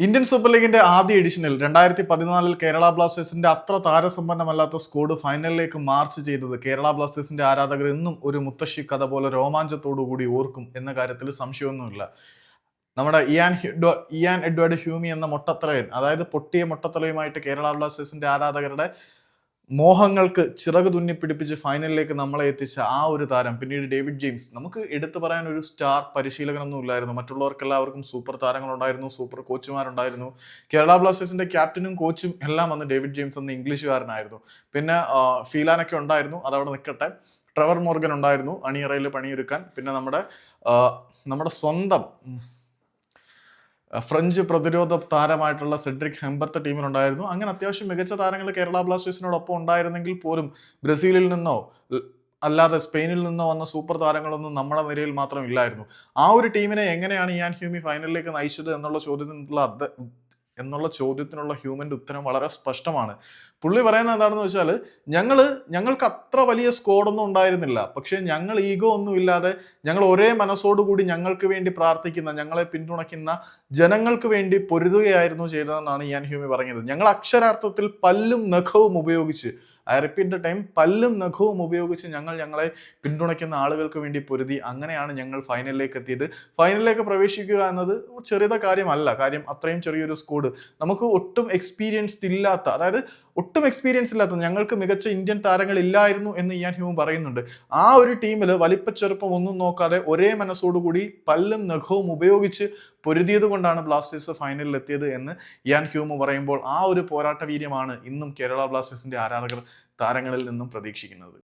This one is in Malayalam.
ഇന്ത്യൻ സൂപ്പർ ലീഗിന്റെ ആദ്യ എഡിഷനിൽ രണ്ടായിരത്തി പതിനാലിൽ കേരള ബ്ലാസ്റ്റേഴ്സിന്റെ അത്ര താരസമ്പന്നമല്ലാത്ത സ്കോഡ് ഫൈനലിലേക്ക് മാർച്ച് ചെയ്തത് കേരള ബ്ലാസ്റ്റേഴ്സിന്റെ ആരാധകർ എന്നും ഒരു മുത്തശ്ശി കഥ പോലെ രോമാഞ്ചത്തോടു കൂടി ഓർക്കും എന്ന കാര്യത്തിൽ സംശയമൊന്നുമില്ല. നമ്മുടെ ഇയാൻ ഇയാൻ എഡ്വേർഡ് ഹ്യൂമി എന്ന മൊട്ടത്തലയൻ അതായത് പൊട്ടിയ മൊട്ടത്തലയുമായിട്ട് കേരള ബ്ലാസ്റ്റേഴ്സിന്റെ ആരാധകരുടെ മോഹങ്ങൾക്ക് ചിറക് തുന്നി പിടിപ്പിച്ച് ഫൈനലിലേക്ക് നമ്മളെ എത്തിച്ച ആ ഒരു താരം പിന്നീട് ഡേവിഡ് ജെയിംസ്. നമുക്ക് എടുത്തു പറയാൻ ഒരു സ്റ്റാർ പരിശീലകനൊന്നും ഇല്ലായിരുന്നു. മറ്റുള്ളവർക്കെല്ലാവർക്കും സൂപ്പർ താരങ്ങളുണ്ടായിരുന്നു സൂപ്പർ കോച്ചുമാരുണ്ടായിരുന്നു കേരള ബ്ലാസ്റ്റേഴ്സിന്റെ ക്യാപ്റ്റനും കോച്ചും എല്ലാം വന്ന് ഡേവിഡ് ജെയിംസ് എന്ന ഇംഗ്ലീഷുകാരനായിരുന്നു. പിന്നെ ഫീലാനൊക്കെ ഉണ്ടായിരുന്നു അതവിടെ നിൽക്കട്ടെ ട്രവർ മോർഗൻ ഉണ്ടായിരുന്നു അണിയറയിൽ പണിയൊരുക്കാൻ. പിന്നെ നമ്മുടെ നമ്മുടെ സ്വന്തം ഫ്രഞ്ച് പ്രതിരോധ താരമായിട്ടുള്ള സെഡ്രിക് ഹെംബർത്ത് ടീമിലുണ്ടായിരുന്നു. അങ്ങനെ അത്യാവശ്യം മികച്ച താരങ്ങൾ കേരള ബ്ലാസ്റ്റേഴ്സിനോടൊപ്പം ഉണ്ടായിരുന്നെങ്കിൽ പോലും ബ്രസീലിൽ നിന്നോ അല്ലാതെ സ്പെയിനിൽ നിന്നോ വന്ന സൂപ്പർ താരങ്ങളൊന്നും നമ്മുടെ നിരയിൽ മാത്രം ഇല്ലായിരുന്നു. ആ ഒരു ടീമിനെ എങ്ങനെയാണ് ഇയാൻ ഹ്യൂമി ഫൈനലിലേക്ക് നയിച്ചത് എന്നുള്ള ചോദ്യത്തിനുള്ള എന്നുള്ള ചോദ്യത്തിനുള്ള ഹ്യൂമന്റെ ഉത്തരം വളരെ സ്പഷ്ടമാണ്. പുള്ളി പറയുന്നത് എന്താണെന്ന് വെച്ചാൽ ഞങ്ങൾ ഞങ്ങൾക്ക് അത്ര വലിയ സ്കോഡൊന്നും ഉണ്ടായിരുന്നില്ല. പക്ഷേ ഞങ്ങൾ ഈഗോ ഒന്നും ഇല്ലാതെ ഞങ്ങൾ ഒരേ മനസ്സോടുകൂടി ഞങ്ങൾക്ക് വേണ്ടി പ്രാർത്ഥിക്കുന്ന ഞങ്ങളെ പിന്തുണയ്ക്കുന്ന ജനങ്ങൾക്ക് വേണ്ടി പൊരുതുകയായിരുന്നു ചെയ്തതെന്നാണ് ഇയാൻ ഹ്യൂമി പറഞ്ഞത് ഞങ്ങൾ അക്ഷരാർത്ഥത്തിൽ പല്ലും നഖവും ഉപയോഗിച്ച് ഐ റിപ്പീറ്റ് ദ ടൈം പല്ലും നഖവും ഉപയോഗിച്ച് ഞങ്ങൾ ഞങ്ങളെ പിന്തുണയ്ക്കുന്ന ആളുകൾക്ക് വേണ്ടി പൊരുതി അങ്ങനെയാണ് ഞങ്ങൾ ഫൈനലിലേക്ക് എത്തിയത്. ഫൈനലിലേക്ക് പ്രവേശിക്കുക എന്നത് ചെറിയ കാര്യമല്ല. കാര്യം അത്രയും ചെറിയൊരു സ്കോഡ് നമുക്ക് ഒട്ടും എക്സ്പീരിയൻസ് ഇല്ലാത്ത അതായത് ഒട്ടും എക്സ്പീരിയൻസ് ഇല്ലാത്ത ഞങ്ങൾക്ക് മികച്ച ഇന്ത്യൻ താരങ്ങൾ ഇല്ലായിരുന്നു എന്ന് ഇയാൻ ഹ്യൂം പറയുന്നുണ്ട്. ആ ഒരു ടീമിൽ വലിപ്പച്ചെറുപ്പം ഒന്നും നോക്കാതെ ഒരേ മനസ്സോടുകൂടി പല്ലും നഖവും ഉപയോഗിച്ച് പൊരുതിയത് കൊണ്ടാണ് ബ്ലാസ്റ്റേഴ്സ് ഫൈനലിൽ എത്തിയത് എന്ന് ഇയാൻ ഹ്യൂമ് പറയുമ്പോൾ ആ ഒരു പോരാട്ട വീര്യമാണ് ഇന്നും കേരള ബ്ലാസ്റ്റേഴ്സിന്റെ ആരാധകർ താരങ്ങളിൽ നിന്നും പ്രതീക്ഷിക്കുന്നത്.